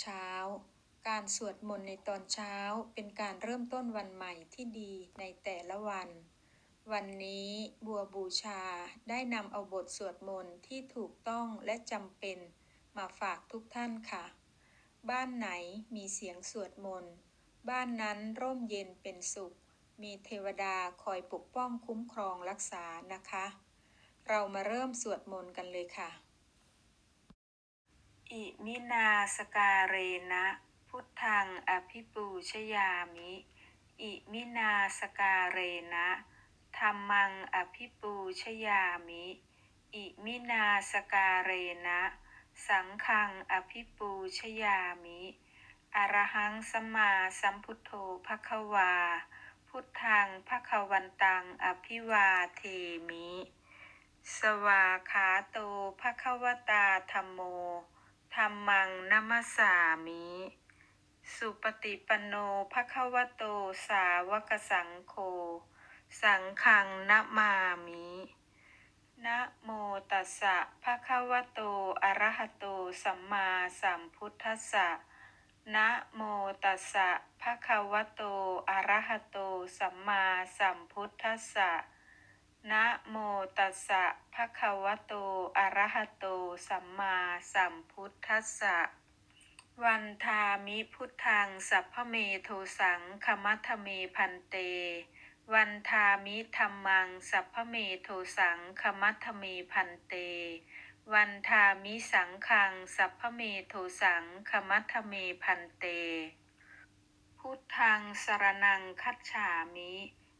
เช้า การสวดมนต์ในตอนเช้าเป็นการเริ่มต้นวันใหม่ที่ดีในแต่ละวัน วันนี้บัวบูชาได้นำเอาบทสวดมนต์ที่ถูกต้องและจำเป็นมาฝากทุกท่านค่ะ บ้านไหนมีเสียงสวดมนต์ บ้านนั้นร่มเย็นเป็นสุข มีเทวดาคอยปกป้องคุ้มครองรักษานะคะ เรามาเริ่มสวดมนต์กันเลยค่ะ อิมินาสการเรนะ พุทธังอภิปูชยามิ อิมินาสการเรนะธรรมังอภิปูชยามิ อิมินาสการเรนะ สังฆังอภิปูชยามิอรหังสัมมาสัมพุทโธภควา พุทธังภควันตังอภิวาเทมิ สวาขาโตภควตาธรรมโม ธรรมังนัมสสามิ สุปฏิปันโนภควโตสาวกสังโฆ สังฆังนะมามินะโมตัสสะภะคะวะโต อะระหะโต สัมมาสัมพุทธัสสะนะโมตัสสะภะคะวะโต อะระหะโต สัมมาสัมพุทธัสสะ นะโมตัสสะภะคะวะโต อะระหะโต สัมมาสัมพุทธัสสะ วันทามิพุทธัง สัพพเมโทสังคมัทเมพันเต วันทามิธรรมัง สัพพเมโทสังคมัทเมพันเต วันทามิสังฆัง สัพพเมโทสังคมัทเมพันเต พุทธังสรนังคัจฉามิ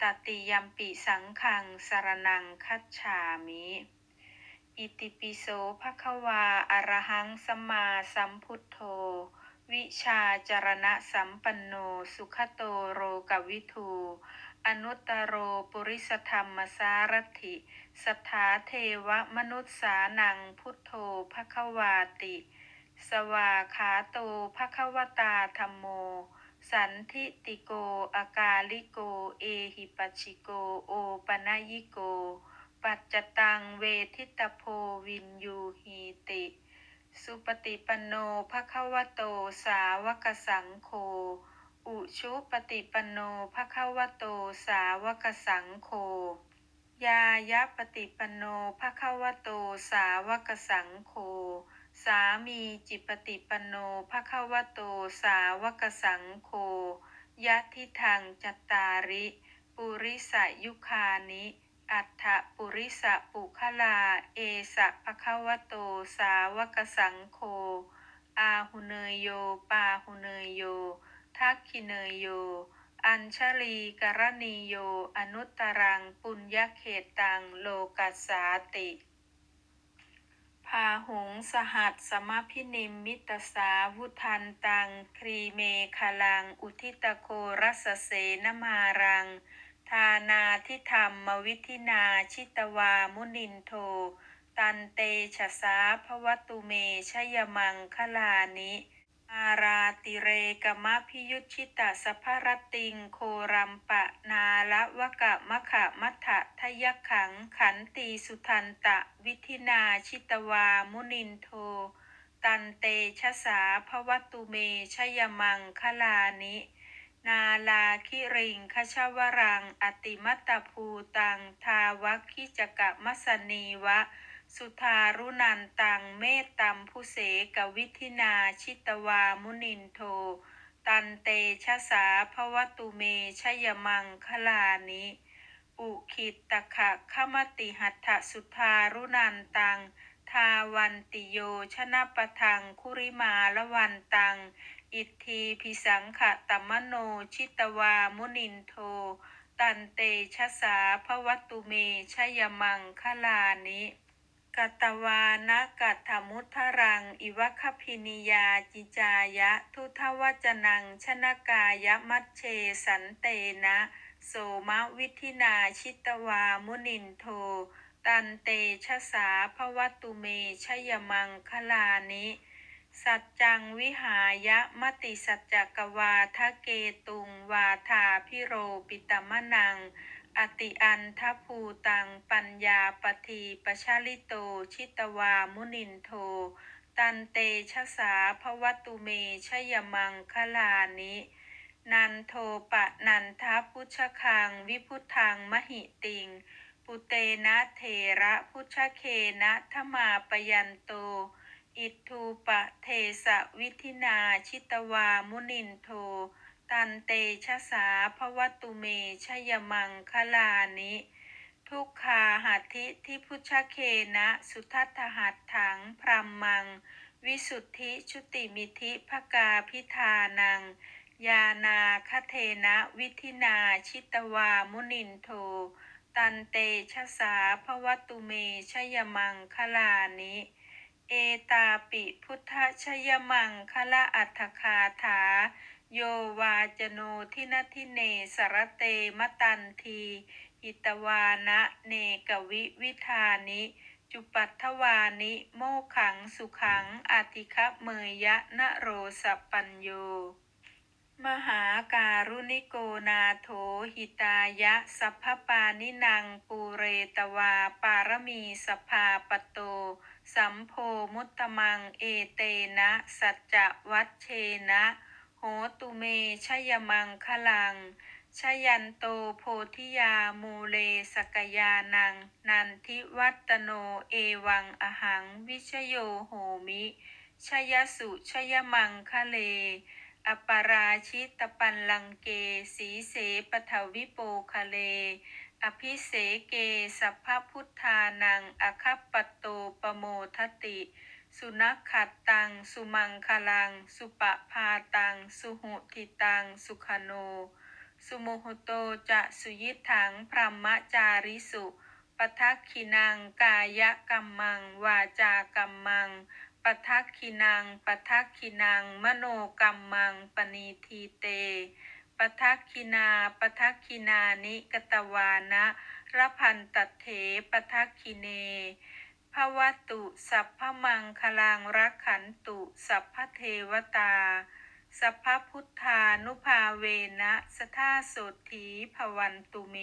ตติยัมปิสังฆังสารนังคัจฉามิ อิติปิโสภะคะวาอระหังสมาสัมพุทโธ วิชาจารณะสัมปันโน สุขโตโรกวิทูอนุตตโรปุริสธรรมสารถิสัทธาเทวมนุษสานังพุทโธภะควาติ สวาขาโตภะคะวตาธรรมโม สันทิติโก อากาลิโก เอหิปัชิโก โอปนยิโก ปัจจตังเวทิตโพวินยูหีติ สุปฏิปันโนภะควโตสาวกสังโฆ อุชุปฏิปันโนภะควโตสาวกสังโฆ ยายะปฏิปันโนภะควโตสาวกสังโฆ สามีจิปฏิปันโนภะคะวะโตสาวกสังโฆยะทิทังจัตตาริ ปุริสยุคานิ อัฏฐปุริสปุคลา เอสะภะคะวะโตสาวกสังโฆอาหุเนยโย ปาหุเนยโย ทักขิเนยโย อัญชลีกรณีโย อนุตตรังปุญญเขตังโลกัสสาติ พาหงสหัสสมพินิมมิตสาวุทันตัง ครีเมคลัง อุทิตโครัสเสนมารัง ทานาทิธรรมวิธินาชิตวามุนินโท ตันเตชะสาภวตุเมชยมังคลานิ อาราติเรกมะพิยุชิตาสภรติงโครัมปะนาละวะกะมะขะมัทะทยขังขันตีสุทันตะวิธินาชิตวามุนินโท ตันเตชะสาภวตุเมชยมังคลานิ นาลาคิริงคชวรัง อติมัตตภูตัง ทาวคิจกะมัสนีวะ สุทารุนันตังเมตตัมพุเสกวิธินาชิตวามุนินโท ตันเตชะสาภวตุเมชยมังคลานิอุคิตตะขะขมติหัตถสุทารุนันตัง ทาวันติโยชนะปะทังคุริมาละวันตัง อิทธีพิสังขะตมโนชิตวามุนินโท ตันเตชะสาภวตุเมชยมังคลานิ กัตวานะกัตถมุทรัง อิวะคพินิยาจิจายะ ทุทวจนัง ชนกายะมัชเชสันเตนะ โสมะวิธินาชิตวามุนินโท ตันเตชะสาภวัตุเมชยมังคลานิ สัจจังวิหายะมติสัจจกวาทะเกตุงวาทาพิโรปิตมะนัง อติอันทภูตังปัญญาปทีปชาลิโต ชิตวามุนินโท ตันเตชะสาภวตุเมชยมังคลานิ นันโทปะนันทพุชคัง วิพุทังมหิติง ปุเตนะเถระพุชเคนะทมาปยันโต อิทูปะเทสะวิธินาชิตวามุนินโท ตันเตชะสาภวตุเมชยมังคลานิ ทุกขาหัตถิทิพุชเคนะ สุทัตหัตถังพรมมัง วิสุทธิชุติมิธิภกาพิธานัง ยานาคเทนะวิธินาชิตวามุนินโท ตันเตชะสาภวตุเมชยมังคลานิเอตาปิพุทธชยมังคละอัฏฐคาถา โยวาจโนทินทิเนสรเตมตันที อิตวานะเนกวิวิธานิ จุปัทวานิ โมขังสุขังอติคะเมยะนะโรสปปัญโย มหาการุณิโกนาโถหิตายะ สัพพปานินังปูเรตวา ปารมีสภาปโต สัมโพมุตตมังเอเตนะ สัจจวัชเชนะ โหตุเมชยมังคลัง ชยันโตโพธิยามูเลสกยานัง นันทิวัตโนเอวังอหัง วิชโยโหมิชยสุชยมังคะเล อปราชิตปันลังเก สีเสปทวิโปคะเล อภิเสเกสัพพพุทธานังอคัปปโตปโมทติ สุนัขขัดตัง สุมังคลัง สุปะพาตัง สุหุทิตัง สุขโน สุโมหโตจะสุยิถังพรหมจาริสุปทักขินังกายกัมมัง วาจากัมมังปทักขินังปทักขินัง มโนกัมมังปณีทีเตปทักขินาปทักขินานิกตวานะระพันตเถปทักขิเน ภวตุ สัพพมังคลังรักขันตุ สัพพเทวตา สัพพพุทธานุภาเวนะสทาโสถีภวันตุเม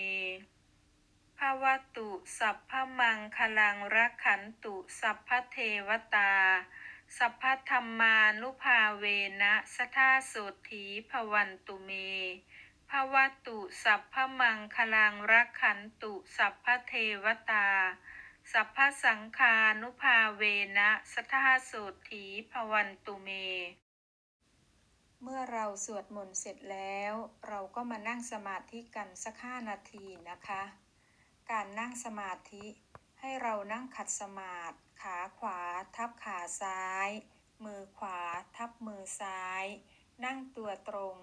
ภวตุ สัพพมังคลังรักขันตุ สัพพเทวตา สัพพธรรมานุภาเวนะสทาโสถีภวันตุเมภวตุ สัพพมังคลังรักขันตุ สัพพเทวตา สัพพสังฆานุภาเวนะสทาโสถีภวันตุเม เมื่อเราสวดมนต์เสร็จแล้ว เราก็มานั่งสมาธิกันสักห้านาทีนะคะ การนั่งสมาธิให้เรานั่งขัดสมาธิขาขวาทับขาซ้าย มือขวาทับมือซ้าย นั่งตัวตรง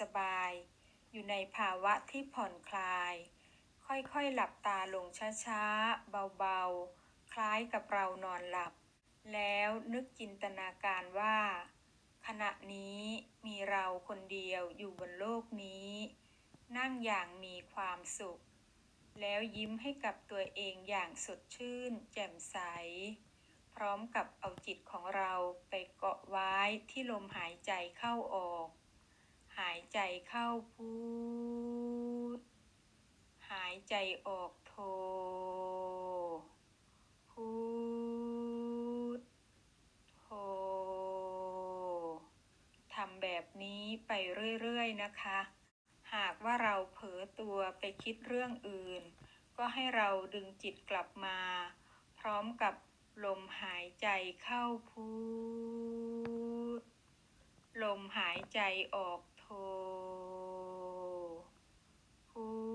สบายๆอยู่ในภาวะที่ผ่อนคลาย ค่อยๆหลับตาลงช้าๆ เบาๆ คล้ายกับเรานอนหลับ แล้วนึกจินตนาการว่า ขณะนี้มีเราคนเดียวอยู่บนโลกนี้ นั่งอย่างมีความสุข แล้วยิ้มให้กับตัวเองอย่างสดชื่น แจ่มใส พร้อมกับเอาจิตของเราไปเกาะไว้ที่ลมหายใจเข้าออก หายใจเข้าพูด หายใจออกโท พูดโททำแบบนี้ไปเรื่อยๆนะคะ หากว่าเราเผลอตัวไปคิดเรื่องอื่น ก็ให้เราดึงจิตกลับมา พร้อมกับลมหายใจเข้าพูด ลมหายใจออกโทพูด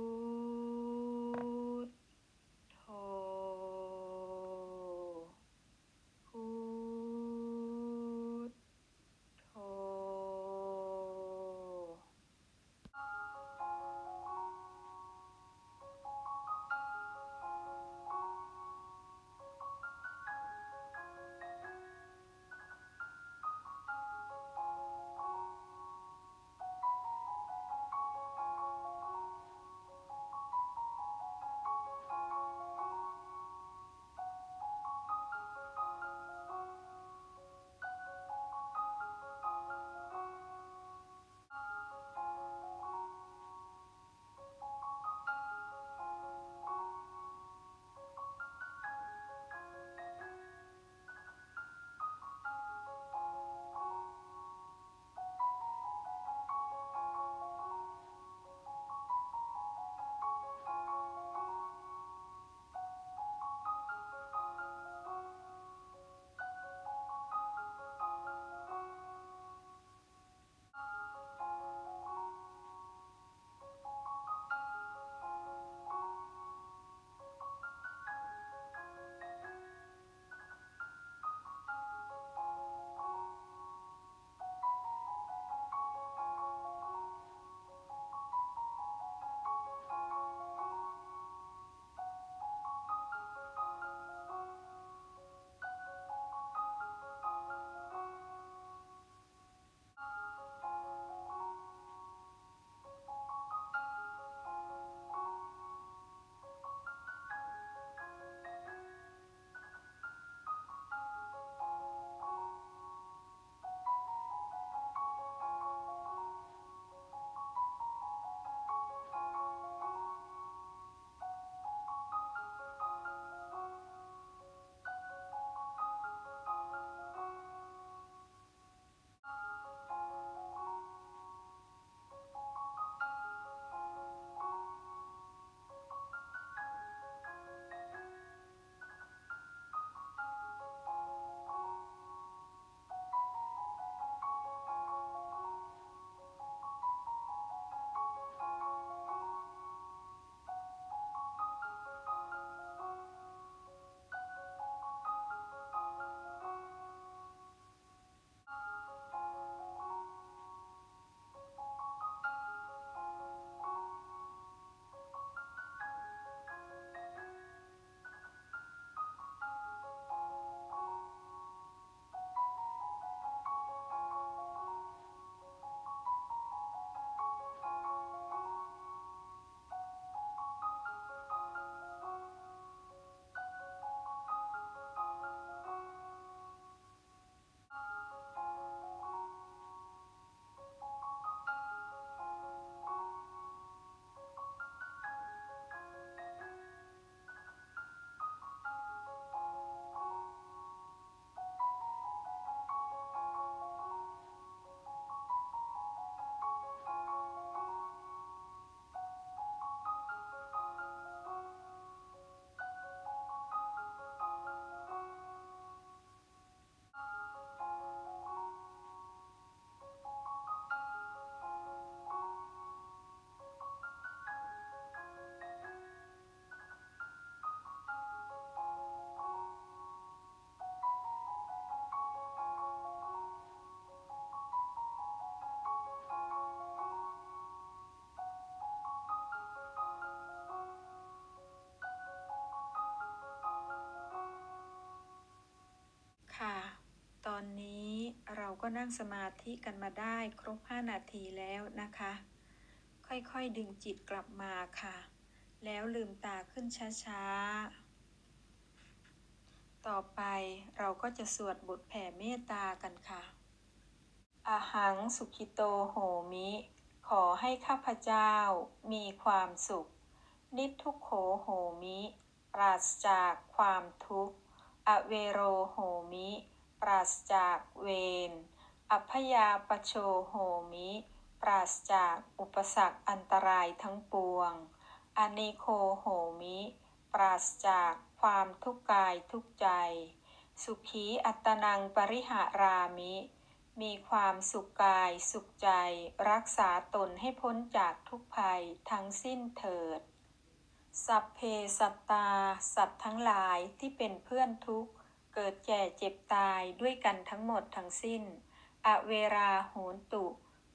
ก็นั่งสมาธิกันมาได้ครบ 5 นาทีแล้วนะคะ ค่อยๆดึงจิตกลับมาค่ะ แล้วลืมตาขึ้นช้าๆ ต่อไปเราก็จะสวดบทแผ่เมตตากันค่ะอาหังสุขิโตโหมิ ขอให้ข้าพเจ้ามีความสุข นิทุกโขโหมิ ปราศจากความทุกข์ อเวโรโหมิ ปราศจากเวร อัพยาปโชโหมิ ปราศจากอุปสรรคอันตรายทั้งปวง อเนโคโหมิ ปราศจากความทุกข์กายทุกใจ สุขีอัตนังปริหารามิ มีความสุขกายสุขใจ รักษาตนให้พ้นจากทุกภัยทั้งสิ้นเถิด สัพเพสัตตา สัตว์ทั้งหลายที่เป็นเพื่อนทุกข์ เกิดแก่เจ็บตายด้วยกันทั้งหมดทั้งสิ้น อเวราโหนตุ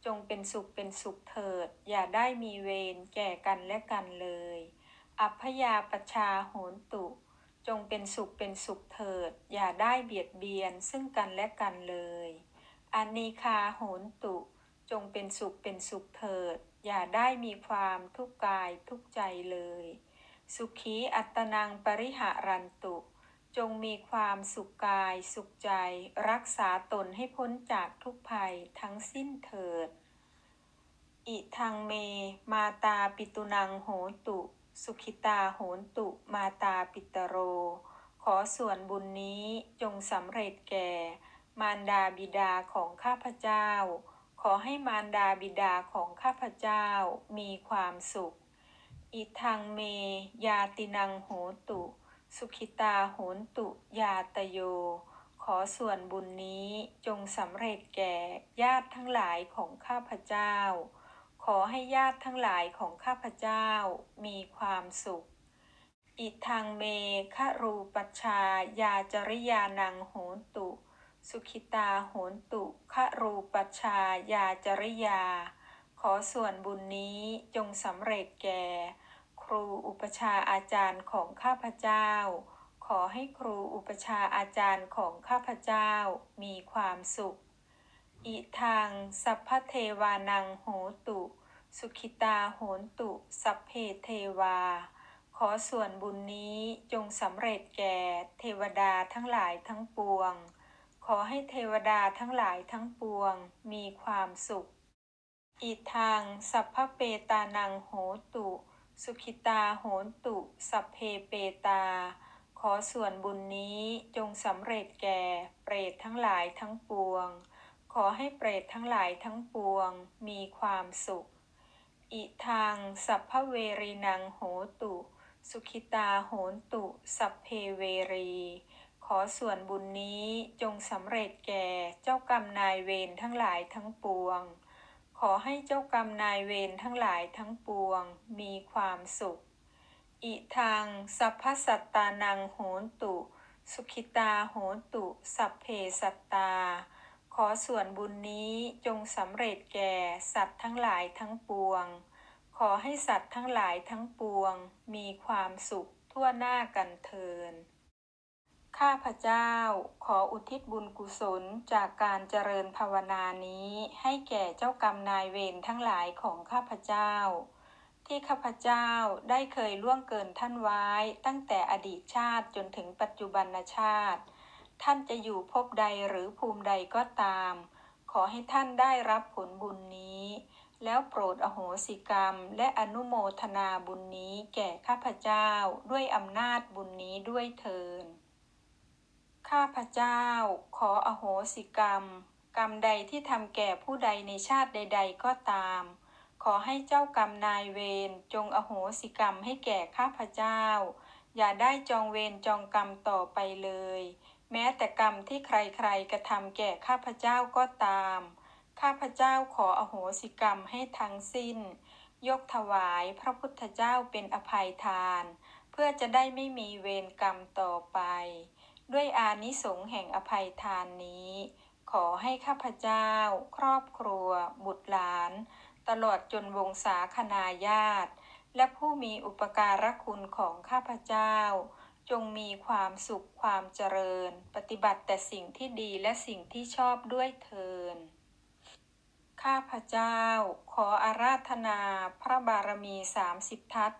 จงเป็นสุขเป็นสุขเถิด อย่าได้มีเวรแก่กันและกันเลย อัพยาปชาโหนตุ จงเป็นสุขเป็นสุขเถิด อย่าได้เบียดเบียนซึ่งกันและกันเลย อานิคาโหนตุ จงเป็นสุขเป็นสุขเถิด อย่าได้มีความทุกข์กายทุกใจเลย สุขีอัตนังปริหารันตุ จงมีความสุขกายสุขใจ รักษาตนให้พ้นจากทุกภัยทั้งสิ้นเถิด อิทังเม มาตาปิตุนังโหตุ สุขิตาโหนตุ มาตาปิตโร ขอส่วนบุญนี้จงสำเร็จแก่ มารดาบิดาของข้าพเจ้า ขอให้มารดาบิดาของข้าพเจ้ามีความสุข อิทังเม ยาตินังโหตุ สุขิตาโหนตุยาตโย ขอส่วนบุญนี้จงสำเร็จแก่ญาติทั้งหลายของข้าพเจ้า ขอให้ญาติทั้งหลายของข้าพเจ้ามีความสุข อิทังเมฆรูปชายาจริยานังโหนตุ สุขิตาโหนตุฆรูปชชายาจริยา ขอส่วนบุญนี้จงสำเร็จแก่ ครูอุปชาอาจารย์ของข้าพเจ้า ขอให้ครูอุปชาอาจารย์ของข้าพเจ้ามีความสุข อิทังสัพพเทวานังโหตุ สุขิตาโหนตุ สัพเพเทวา ขอส่วนบุญนี้จงสำเร็จแก่เทวดาทั้งหลายทั้งปวง ขอให้เทวดาทั้งหลายทั้งปวงมีความสุขอิทังสัพพเปตานังโหตุ สุขิตาโหนตุ สัพเพเปตา ขอส่วนบุญนี้จงสำเร็จแก่ เปรตทั้งหลายทั้งปวง ขอให้เปรตทั้งหลายทั้งปวงมีความสุข อิทังสัพพเวรีนังโหตุ สุขิตาโหนตุ สัพเพเวรี ขอส่วนบุญนี้จงสำเร็จแก่เจ้ากรรมนายเวรทั้งหลายทั้งปวง ขอให้เจ้ากรรมนายเวรทั้งหลายทั้งปวงมีความสุข อิทังสัพพสัตตานังโหนตุ สุขิตาโหนตุ สัพเพสัตตา ขอส่วนบุญนี้จงสำเร็จแก่สัตว์ทั้งหลายทั้งปวง ขอให้สัตว์ทั้งหลายทั้งปวงมีความสุขทั่วหน้ากันเทิน ข้าพเจ้าขออุทิศบุญกุศลจากการเจริญภาวนานี้ ให้แก่เจ้ากรรมนายเวรทั้งหลายของข้าพเจ้า ที่ข้าพเจ้าได้เคยล่วงเกินท่านไว้ ตั้งแต่อดีตชาติจนถึงปัจจุบันชาติ ท่านจะอยู่ภพใดหรือภูมิใดก็ตาม ขอให้ท่านได้รับผลบุญนี้ แล้วโปรดอโหสิกรรม และอนุโมทนาบุญนี้แก่ข้าพเจ้าด้วยอำนาจบุญนี้ด้วยเทิน ข้าพเจ้า ขออโหสิกรรม กรรมใดที่ทำแก่ผู้ใดในชาติใด ๆ ก็ตาม ขอให้เจ้ากรรมนายเวรจงอโหสิกรรมให้แก่ข้าพเจ้า อย่าได้จองเวรจองกรรมต่อไปเลย แม้แต่กรรมที่ใครๆกระทำแก่ข้าพเจ้าก็ตาม ข้าพเจ้าขออโหสิกรรมให้ทั้งสิ้น ยกถวายพระพุทธเจ้าเป็นอภัยทาน เพื่อจะได้ไม่มีเวรกรรมต่อไป ด้วยอานิสงส์แห่งอภัยทานนี้ ขอให้ข้าพเจ้า ครอบครัว บุตรหลาน ตลอดจนวงศาคณาญาติ และผู้มีอุปการะคุณของข้าพเจ้า จงมีความสุขความเจริญ ปฏิบัติแต่สิ่งที่ดีและสิ่งที่ชอบด้วยเทินข้าพเจ้า ขออาราธนาพระบารมีสามสิบทัศ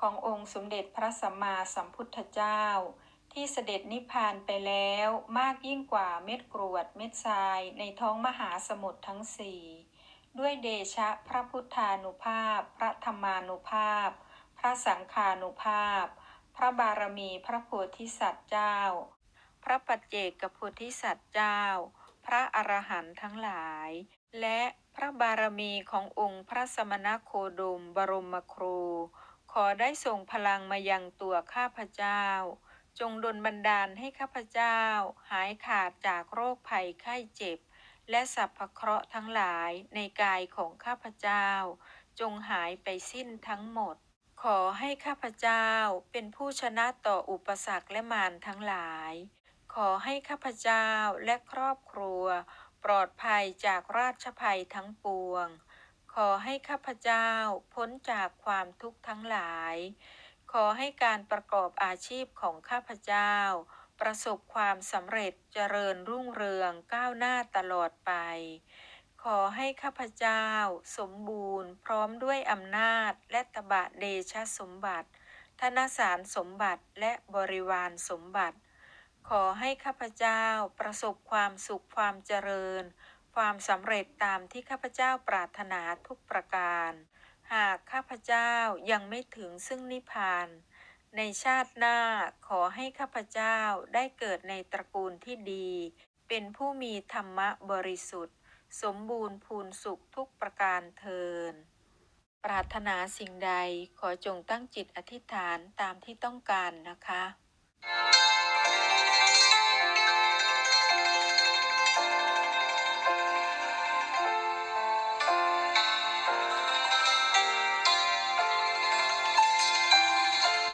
ขององค์สมเด็จพระสัมมาสัมพุทธเจ้า ที่เสด็จนิพพานไปแล้วมากยิ่งกว่าเม็ดกรวดเม็ดทรายในท้องมหาสมุทรทั้งสี่ด้วยเดชะพระพุทธานุภาพ พระธรรมานุภาพ พระสังฆานุภาพ พระบารมีพระโพธิสัตว์เจ้า พระปัจเจกโพธิสัตว์เจ้า พระอรหันต์ทั้งหลาย และพระบารมีขององค์พระสมณโคดมบรมครู ขอได้ส่งพลังมายังตัวข้าพเจ้า จงดลบันดาลให้ข้าพเจ้า หายขาดจากโรคภัยไข้เจ็บ และสัพพเคราะห์ทั้งหลายในกายของข้าพเจ้า จงหายไปสิ้นทั้งหมด ขอให้ข้าพเจ้าเป็นผู้ชนะต่ออุปสรรคและมารทั้งหลาย ขอให้ข้าพเจ้าและครอบครัว ปลอดภัยจากราชภัยทั้งปวง ขอให้ข้าพเจ้าพ้นจากความทุกข์ทั้งหลาย ขอให้การประกอบอาชีพของข้าพเจ้า ประสบความสำเร็จเจริญรุ่งเรืองก้าวหน้าตลอดไป ขอให้ข้าพเจ้า สมบูรณ์ พร้อมด้วยอำนาจและตบะเดชะสมบัติ ธนสารสมบัติและบริวารสมบัติ ขอให้ข้าพเจ้าประสบความสุขความเจริญ ความสำเร็จตามที่ข้าพเจ้าปรารถนาทุกประการ หากข้าพเจ้ายังไม่ถึงซึ่งนิพพาน ในชาติหน้าขอให้ข้าพเจ้าได้เกิดในตระกูลที่ดี เป็นผู้มีธรรมะบริสุทธิ์ สมบูรณ์พูนสุขทุกประการเทิน ปรารถนาสิ่งใดขอจงตั้งจิตอธิษฐานตามที่ต้องการนะคะ